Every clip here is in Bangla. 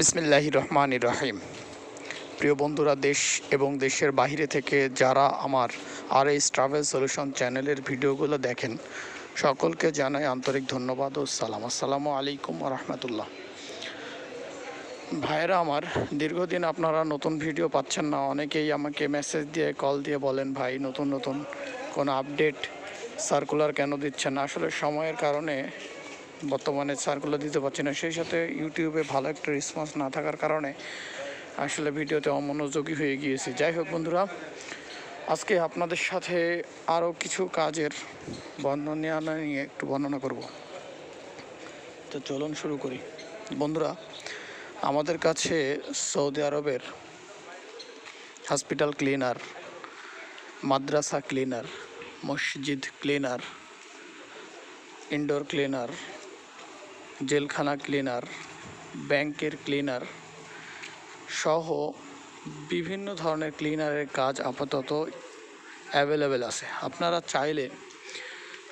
বিসমিল্লাহ রহমান রহিম প্রিয় বন্ধুরা, দেশ এবং দেশের বাইরে থেকে যারা আমার আর এস ট্রাভেল সলিউশন চ্যানেলের ভিডিওগুলো দেখেন, সকলকে জানাই আন্তরিক ধন্যবাদ ও সালাম। আসসালামু আলাইকুম রহমতুল্লাহ। ভাইয়েরা আমার, দীর্ঘদিন আপনারা নতুন ভিডিও পাচ্ছেন না, অনেকেই আমাকে মেসেজ দিয়ে কল দিয়ে বলেন, ভাই, নতুন নতুন কোনো আপডেট সার্কুলার কেন দিচ্ছেন? আসলে সময়ের কারণে বর্তমানে সার্কুলার দিতে পারছি না। সেই সাথে ইউটিউবে ভালো একটা রেসপন্স না থাকার কারণে আসলে ভিডিওতে অমনোযোগী হয়ে গিয়েছি। যাই হোক বন্ধুরা, আজকে আপনাদের সাথে আরও কিছু কাজের বর্ণনা নিয়ে একটু বর্ণনা করব। তো চলুন শুরু করি। বন্ধুরা, আমাদের কাছে সৌদি আরবের হসপিটাল ক্লিনার, মাদ্রাসা ক্লিনার, মসজিদ ক্লিনার, ইনডোর ক্লিনার জেলখানা ক্লিনার, ব্যাংকের ক্লিনার সহ বিভিন্ন ধরনের ক্লিনারের কাজ আপাতত অ্যাভেলেবেল আছে। আপনারা চাইলে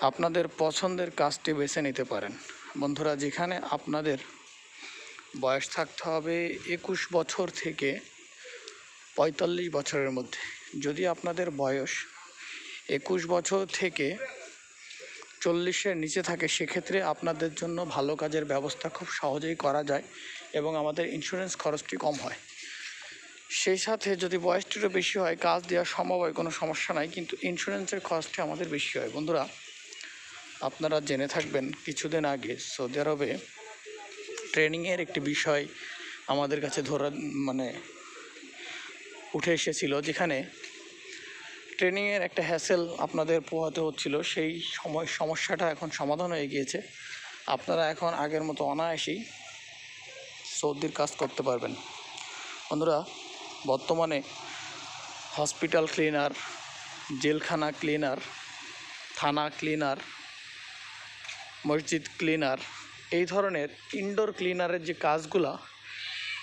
আপনাদের পছন্দের কাজটি বেছে নিতে পারেন। বন্ধুরা, যেখানে আপনাদের বয়স থাকতে হবে একুশ বছর থেকে পঁয়তাল্লিশ বছরের মধ্যে। যদি আপনাদের বয়স একুশ বছর থেকে চল্লিশের নিচে থাকে, সেক্ষেত্রে আপনাদের জন্য ভালো কাজের ব্যবস্থা খুব সহজেই করা যায় এবং আমাদের ইন্স্যুরেন্স খরচটি কম হয়। সেই সাথে যদি বয়সটিরও বেশি হয়, কাজ দেওয়া সম্ভব হয় কোনো সমস্যা নাই, কিন্তু ইন্স্যুরেন্সের খরচটি আমাদের বেশি হয়। বন্ধুরা, আপনারা জেনে থাকবেন, কিছুদিন আগে সৌদি আরবে ট্রেনিংয়ের একটি বিষয় আমাদের কাছে ধরা মানে উঠে এসেছিল, যেখানে ট্রেনিংয়ের একটা হ্যাসেল আপনাদের পোহাতে হচ্ছিল, সেই সময়, সমস্যাটা এখন সমাধান হয়ে গিয়েছে। আপনারা এখন আগের মতো অনায়াসেই সর্দির কাজ করতে পারবেন। বন্ধুরা, বর্তমানে হসপিটাল ক্লিনার জেলখানা ক্লিনার থানা ক্লিনার মসজিদ ক্লিনার এই ধরনের ইনডোর ক্লিনারের যে কাজগুলা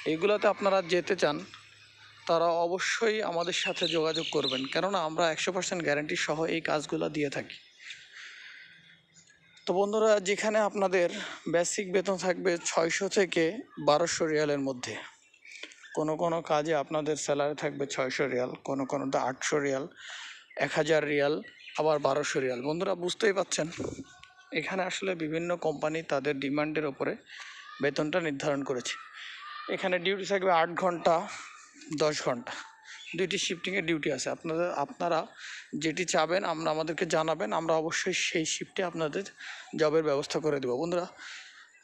এইগুলোতে আপনারা যেতে চান তারা অবশ্যই আমাদের সাথে যোগাযোগ করবেন। কেননা আমরা একশো পার্সেন্ট গ্যারান্টি সহ এই কাজগুলো দিয়ে থাকি। তো বন্ধুরা, যেখানে আপনাদের বেসিক বেতন থাকবে ছয়শো থেকে বারোশো রিয়ালের মধ্যে। কোনো কোনো কাজে আপনাদের স্যালারি থাকবে ছয়শো রিয়াল, কোনো কোনোটা আটশো রিয়াল, এক হাজার রিয়াল, আবার বারোশো রিয়াল। বন্ধুরা, বুঝতেই পাচ্ছেন? এখানে আসলে বিভিন্ন কোম্পানি তাদের ডিমান্ডের ওপরে বেতনটা নির্ধারণ করেছে। এখানে ডিউটি থাকবে আট ঘণ্টা দশ ঘণ্টা। দুইটি শিফটিংয়ের ডিউটি আছে। আপনাদের আপনারা যেটি চাবেন, আমরা আমাদেরকে জানাবেন। আমরা অবশ্যই সেই শিফটে আপনাদের জবের ব্যবস্থা করে দেবো। বন্ধুরা,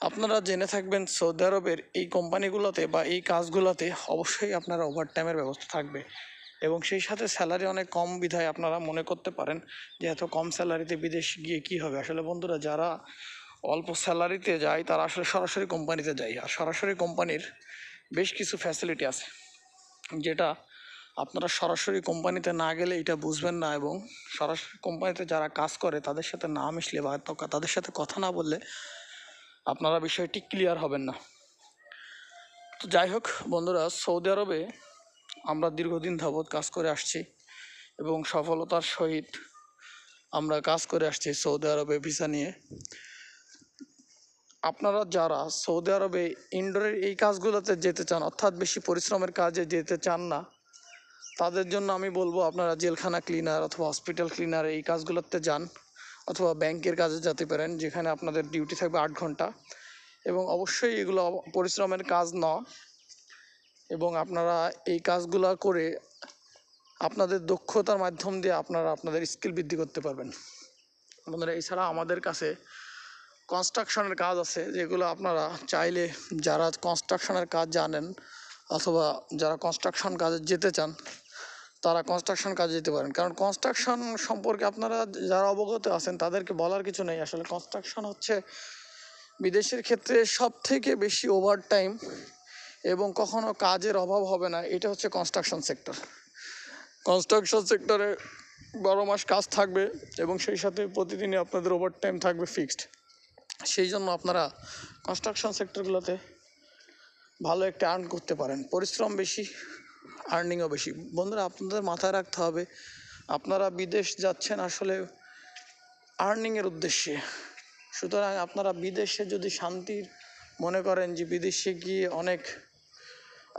আপনারা জেনে থাকবেন, সৌদি আরবের এই কোম্পানিগুলোতে বা এই কাজগুলোতে অবশ্যই আপনারা ওভারটাইমের ব্যবস্থা থাকবে। এবং সেই সাথে স্যালারি অনেক কম বিধায় আপনারা মনে করতে পারেন যে, এত কম স্যালারিতে বিদেশ গিয়ে কী হবে? আসলে বন্ধুরা, যারা অল্প স্যালারিতে যায়, তারা আসলে সরাসরি কোম্পানিতে যায়। আর সরাসরি কোম্পানির বেশ কিছু ফ্যাসিলিটি আছে। যেটা আপনারা সরাসরি কোম্পানিতে না গেলে এটা বুঝবেন না এবং সরাসরি কোম্পানিতে যারা কাজ করে, তাদের সাথে না মিশলে বা তাদের সাথে কথা না বললে আপনারা বিষয়টি ক্লিয়ার হবেন না। তো যাই হোক বন্ধুরা, সৌদি আরবে আমরা দীর্ঘদিন যাবৎ কাজ করে আসছি এবং সফলতার সহিত আমরা কাজ করে আসছি সৌদি আরবে ভিসা নিয়ে। আপনারা যারা সৌদি আরবে, ইনডোরের এই কাজগুলোতে যেতে চান, অর্থাৎ বেশি পরিশ্রমের কাজে যেতে চান না, তাদের জন্য আমি বলব আপনারা জেলখানা ক্লিনার অথবা হসপিটাল ক্লিনার এই কাজগুলোতে যান অথবা ব্যাংকের কাজে যেতে পারেন, যেখানে আপনাদের ডিউটি থাকবে আট ঘণ্টা। এবং অবশ্যই এগুলো পরিশ্রমের কাজ নয় এবং আপনারা এই কাজগুলো করে আপনাদের দক্ষতার মাধ্যম দিয়ে আপনারা আপনাদের স্কিল বৃদ্ধি করতে পারবেন। বন্ধুরা, এছাড়া আমাদের কাছে কনস্ট্রাকশনের কাজ আছে, যেগুলো আপনারা চাইলে যারা কনস্ট্রাকশনের কাজ জানেন অথবা যারা কনস্ট্রাকশন কাজে যেতে চান, তারা কনস্ট্রাকশন কাজে যেতে পারেন। কারণ কনস্ট্রাকশন সম্পর্কে আপনারা যারা অবগত আছেন, তাদেরকে বলার কিছু নেই। আসলে কনস্ট্রাকশন হচ্ছে বিদেশের ক্ষেত্রে সব থেকে বেশি ওভার টাইম এবং কখনো কাজের অভাব হবে না। এটা হচ্ছে কনস্ট্রাকশন সেক্টর কনস্ট্রাকশন সেক্টরে বারো মাস কাজ থাকবে এবং সেই সাথে প্রতিদিনই আপনাদের ওভার টাইম থাকবে ফিক্সড সেই জন্য আপনারা কনস্ট্রাকশন সেক্টরগুলোতে ভালো একটা আর্ন করতে পারেন। পরিশ্রম বেশি আর্নিংও বেশি। বন্ধুরা, আপনাদের মাথায় রাখতে হবে, আপনারা বিদেশ যাচ্ছেন আসলে আর্নিংয়ের উদ্দেশ্যে। সুতরাং আপনারা বিদেশে যদি শান্তির মনে করেন যে বিদেশে গিয়ে অনেক,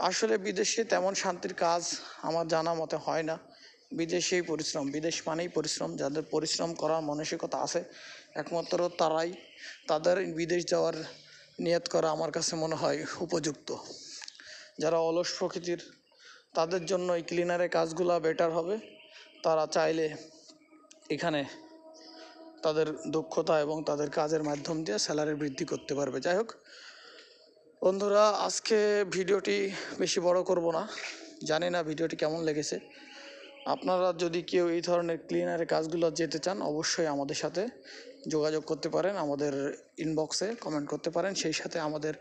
আসলে বিদেশে তেমন শান্তির কাজ আমার জানা মতে হয় না। বিদেশেই পরিশ্রম, বিদেশ মানেই পরিশ্রম। যাদের পরিশ্রম করার মানসিকতা আছে, একমাত্র তারাই তাদের বিদেশ যাওয়ার নিয়ত করা আমার কাছে মনে হয় উপযুক্ত। যারা অলস প্রকৃতির, তাদের জন্য এই ক্লিনারের কাজগুলা বেটার হবে। তারা চাইলে এখানে তাদের দক্ষতা এবং তাদের কাজের মাধ্যম দিয়ে স্যালারি বৃদ্ধি করতে পারবে। যাই হোক, বন্ধুরা, আজকে ভিডিওটি বেশি বড় করব না। জানি না ভিডিওটি কেমন লেগেছে। আপনারা যদি কেউ এই ধরনের ক্লিনারের কাজগুলো যেতে চান, অবশ্যই আমাদের সাথে যোগাযোগ করতে পারেন। আমাদের ইনবক্সে কমেন্ট করতে পারেন। সেই সাথে আমাদের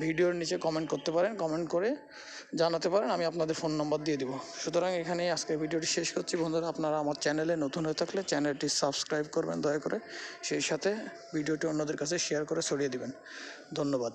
ভিডিওর নিচে কমেন্ট করতে পারেন। কমেন্ট করে জানাতে পারেন। আমি আপনাদের ফোন নম্বর দিয়ে দিব। সুতরাং এখানেই আজকে ভিডিওটি শেষ করছি। বন্ধুরা, আপনারা আমার চ্যানেলে নতুন হয়ে থাকলে চ্যানেলটি সাবস্ক্রাইব করবেন দয়া করে। সেই সাথে ভিডিওটি অন্যদের কাছে শেয়ার করে ছড়িয়ে দিবেন। ধন্যবাদ।